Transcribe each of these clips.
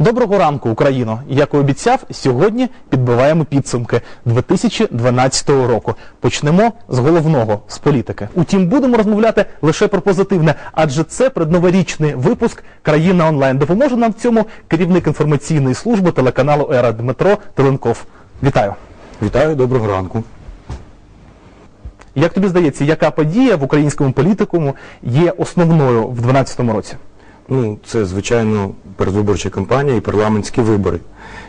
Доброго ранку, Україно! Як і обіцяв, сьогодні підбиваємо підсумки 2012 року. Почнемо з головного з політики. Утім, будемо розмовляти лише про позитивне, адже це предноворічний випуск країна онлайн. Допоможе нам в цьому керівник інформаційної служби телеканалу Ера Дмитро Теленков. Вітаю! Вітаю, доброго ранку. Як тобі здається, яка подія в українському політикуму є основною в 2012 році? Ну, це, звичайно, передвиборча кампанія і парламентські вибори.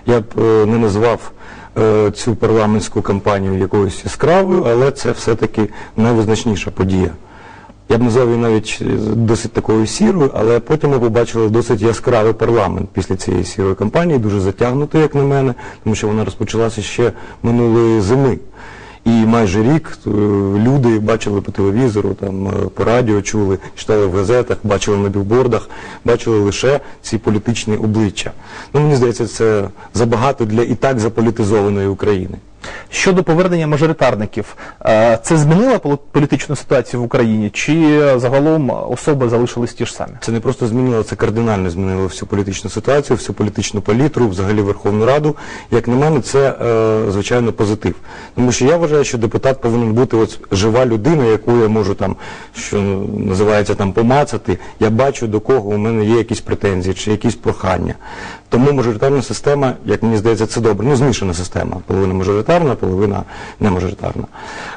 Я б е, не назвав е, цю парламентську кампанію якоюсь яскравою, але це все-таки найвизначніша подія. Я б назвав її навіть е, досить такою сірою, але потім ми побачили досить яскравий парламент після цієї сірої кампанії, дуже затягнутий, як на мене, тому що вона розпочалася ще минулої зими. І майже рік е, люди бачили по телевізору, там е, по радіо чули, читали в газетах, бачили на білбордах, бачили лише ці політичні обличчя. Ну мені здається, це забагато для і так заполітизованої України. Щодо повернення мажоритарників, е, це змінило політичну ситуацію в Україні, чи загалом особи залишились ті ж самі? Це не просто змінило, це кардинально змінило всю політичну ситуацію, всю політичну палітру, взагалі Верховну Раду. Як на мене, це е, звичайно позитив. Тому що я вважаю, що депутат повинен бути ось жива людина, яку я можу там, що називається там помацати. Я бачу, до кого у мене є якісь претензії чи якісь прохання. Тому мажоритарна система, як мені здається, це добре. Ну, змішана система. Половина мажоритарна, половина не мажоритарна.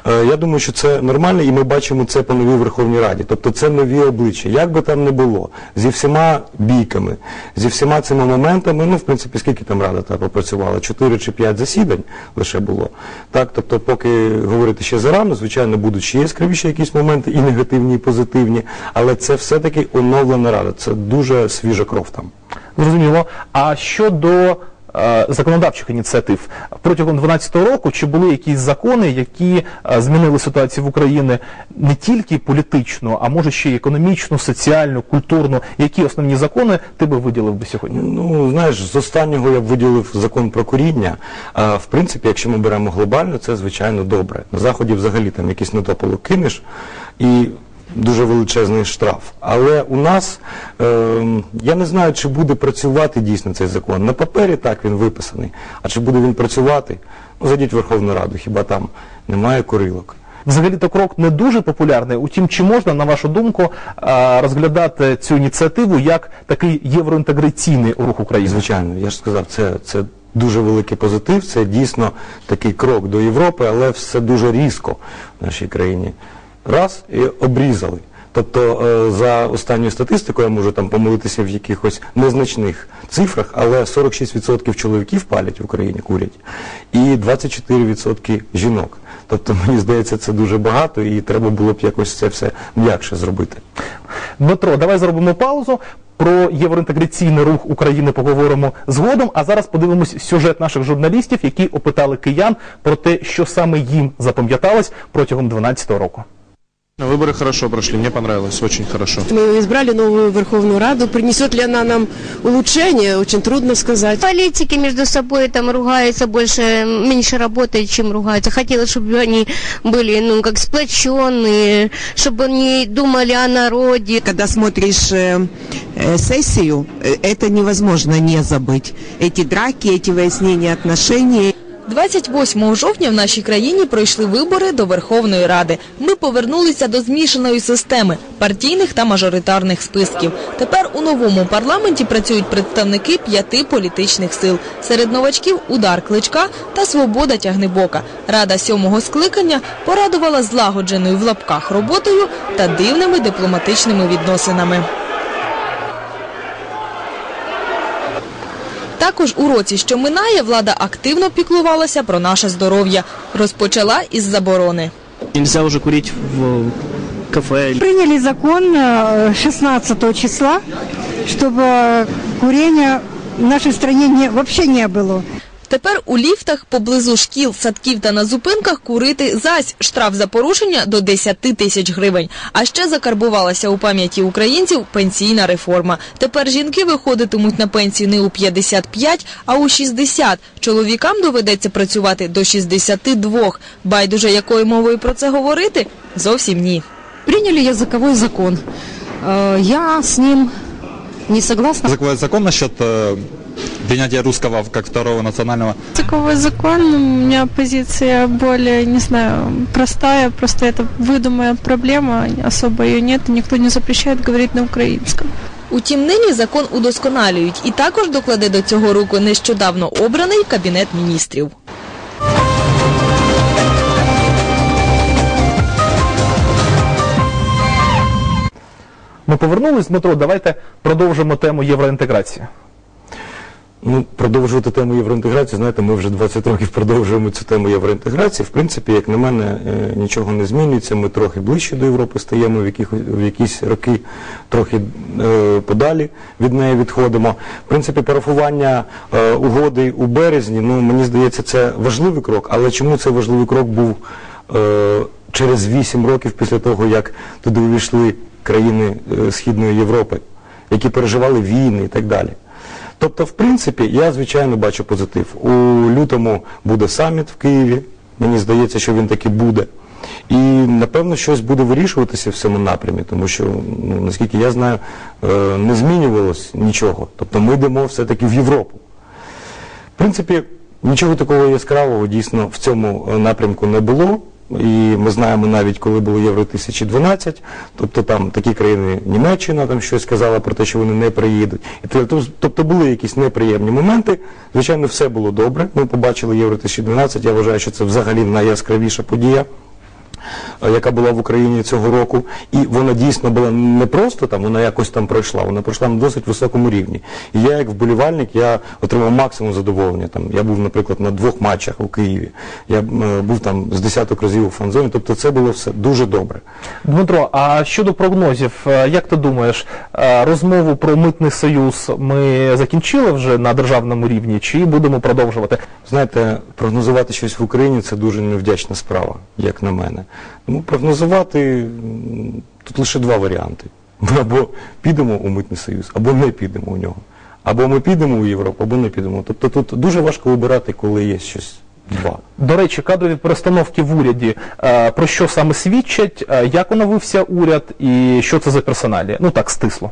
Е, я думаю, що це нормально, і ми бачимо це по новій Верховній Раді. Тобто це нові обличчя. Як би там не було, зі всіма бійками, зі всіма цими моментами, ну, в принципі, скільки там рада та попрацювала? Чотири чи п'ять засідань лише було. Так, тобто, поки говорити ще зарано, звичайно, будуть ще яскравіші якісь моменти, і негативні, і позитивні, але це все-таки оновлена рада. Це дуже свіжа кров там. Зрозуміло. А щодо законодавчих ініціатив протягом 2012 року, чи були якісь закони, які е, змінили ситуацію в Україні не тільки політично, а може ще й економічну, соціальну, культурну? Які основні закони ти би виділив би сьогодні? Ну, знаєш, з останнього я б виділив закон про куріння. В принципі, якщо ми беремо глобально, це звичайно добре. На заході взагалі там якийсь недопалок кинеш і дуже величезний штраф. Але у нас е, я не знаю, чи буде працювати дійсно цей закон. На папері так він виписаний. А чи буде він працювати? Ну, зайдіть в Верховну Раду, хіба там немає курилок. Взагалі-то крок не дуже популярний. Утім, чи можна, на вашу думку, е, розглядати цю ініціативу як такий євроінтеграційний рух України? Звичайно, я ж сказав, це, це дуже великий позитив, це дійсно такий крок до Європи, але все дуже різко в нашій країні. Раз і обрізали. Тобто е, за останньою статистикою я можу там помилитися в якихось незначних цифрах, але 46% чоловіків палять в Україні, курять, і 24% жінок. Тобто, мені здається, це дуже багато і треба було б якось це все м'якше зробити. Дмитро, давай зробимо паузу. Про євроінтеграційний рух України поговоримо згодом. А зараз подивимось сюжет наших журналістів, які опитали киян про те, що саме їм запам'яталось протягом 2012 року. Выборы хорошо прошли, мне понравилось, очень хорошо. Мы избрали новую Верховную Раду. Принесет ли она нам улучшение, очень трудно сказать. Политики между собой там ругаются больше, меньше работают, чем ругаются. Хотелось, чтобы они были, ну, как сплоченные, чтобы они думали о народе. Когда смотришь э, э, сессию, э, это невозможно не забыть. Эти драки, эти выяснения отношений. 28 жовтня в нашій країні пройшли вибори до Верховної Ради. Ми повернулися до змішаної системи партійних та мажоритарних списків. Тепер у новому парламенті працюють представники п'яти політичних сил. Серед новачків удар кличка та свобода тягнебока. Рада сьомого скликання порадувала злагодженою в лапках роботою та дивними дипломатичними відносинами. Також у році, що минає, влада активно піклувалася про наше здоров'я. Розпочала із заборони. Нельзя уже курить в кафе. Приняли закон э, 16 числа, чтобы курения в нашей стране не, вообще не было. Тепер у ліфтах поблизу шкіл, садків та на зупинках курити зась штраф за порушення до 10 тисяч гривень. А ще закарбувалася у пам'яті українців пенсійна реформа. Тепер жінки виходитимуть на пенсію не у 55, а у 60. Чоловікам доведеться працювати до 62. Байдуже якою мовою про це говорити? Зовсім ні. Приняли языковой закон. Э, Я с ним не согласна. Закон, закон насчет э, принятия русского в- как второго национального. Такого закон, у меня позиция более, не знаю, простая, просто это выдуманная проблема, особо ее нет, и никто не запрещает говорить на украинском. Утім, нині закон удосконалюють і також докладе до цього руку нещодавно обраний Кабінет міністрів. Ми повернулись, Дмитро, давайте продовжимо тему євроінтеграції. Ну, продовжувати тему євроінтеграції, знаєте, ми вже 20 років продовжуємо цю тему євроінтеграції. В принципі, як на мене, е, нічого не змінюється. Ми трохи ближче до Європи стаємо, в, яких, в якісь роки трохи е, подалі від неї відходимо. В принципі, парафування е, угоди у березні, ну мені здається, це важливий крок, але чому цей важливий крок був е, через 8 років після того, як туди увійшли країни е, Східної Європи, які переживали війни і так далі. Тобто, в принципі, я звичайно бачу позитив. У лютому буде саміт в Києві. Мені здається, що він таки буде. І напевно щось буде вирішуватися в цьому напрямі, тому що, ну, наскільки я знаю, е, не змінювалось нічого. Тобто ми йдемо все-таки в Європу. В принципі, нічого такого яскравого дійсно в цьому е, напрямку не було. І ми знаємо навіть, коли було Євро 2012, тобто там такі країни, Німеччина там щось казала про те, що вони не приїдуть. І тобто, були якісь неприємні моменти. Звичайно, все було добре. Ми побачили Євро 2012. Я вважаю, що це взагалі найяскравіша подія яка була в Україні цього року, і вона дійсно була не просто там, вона якось там пройшла, вона пройшла на досить високому рівні. І я, як вболівальник, я отримав максимум задоволення. Там я був, наприклад, на двох матчах у Києві. Я е, був там з десяток разів у фан-зоні. Тобто це було все дуже добре. Дмитро, а щодо прогнозів, е, як ти думаєш, е, розмову про митний союз ми закінчили вже на державному рівні, чи будемо продовжувати? Знаєте, прогнозувати щось в Україні це дуже невдячна справа, як на мене. Ну, прогнозувати тут лише два варіанти. Ми або підемо у митний союз, або не підемо у нього. Або ми підемо у Європу, або не підемо. Тобто тут дуже важко вибирати, коли є щось два. До речі, кадрові перестановки в уряді, е, про що саме свідчать, е, як оновився уряд і що це за персоналі? Ну так, стисло.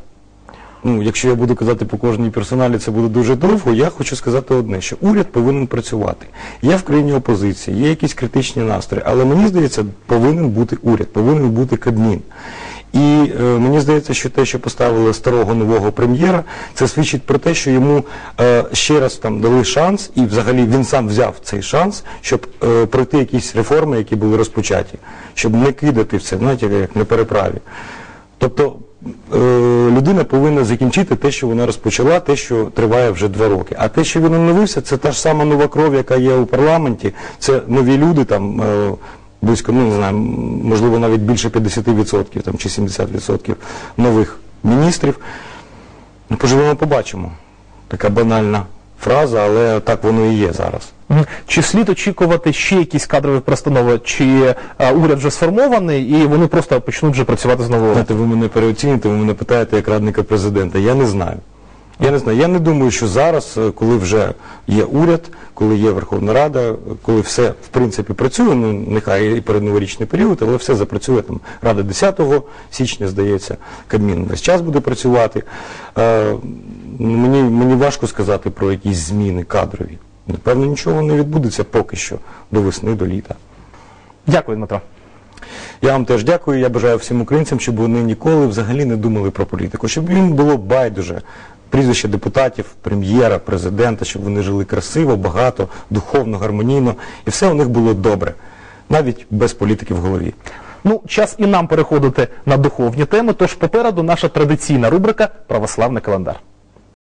Ну, якщо я буду казати по кожній персоналі, це буде дуже довго. Я хочу сказати одне, що уряд повинен працювати. Є в країні опозиція, є якісь критичні настрої, але мені здається, повинен бути уряд, повинен бути Кабмін. І е, мені здається, що те, що поставили старого нового прем'єра, це свідчить про те, що йому е, ще раз там дали шанс, і взагалі він сам взяв цей шанс, щоб е, пройти якісь реформи, які були розпочаті, щоб не кидати в це, знаєте, як на переправі. Тобто людина повинна закінчити те, що вона розпочала, те, що триває вже два роки. А те, що він оновився, це та ж сама нова кров, яка є у парламенті, це нові люди там. е, Близько, ну не знаю, можливо, навіть більше 50% там, чи 70% нових міністрів. Ну, поживемо, побачимо. Така банальна фраза, але так воно і є зараз. Чи слід очікувати ще якісь кадрові перестанови, чи е, уряд вже сформований і вони просто почнуть вже працювати з нового? Знаєте, ви мене переоцінюєте, ви мене питаєте як радника президента. Я не знаю. Я не знаю. Я не думаю, що зараз, е, коли вже є уряд, коли є Верховна Рада, коли все в принципі працює, ну нехай і перед новорічний період, але все запрацює там Рада 10 січня, здається, Кабмін весь час буде працювати. Е, ну, мені, мені важко сказати про якісь зміни кадрові. Напевно, нічого не відбудеться поки що до весни, до літа. Дякую, Дмитро. Я вам теж дякую. Я бажаю всім українцям, щоб вони ніколи взагалі не думали про політику, щоб їм було байдуже прізвище депутатів, прем'єра, президента, щоб вони жили красиво, багато, духовно, гармонійно, і все у них було добре, навіть без політики в голові. Ну, час і нам переходити на духовні теми, тож попереду наша традиційна рубрика Православний календар.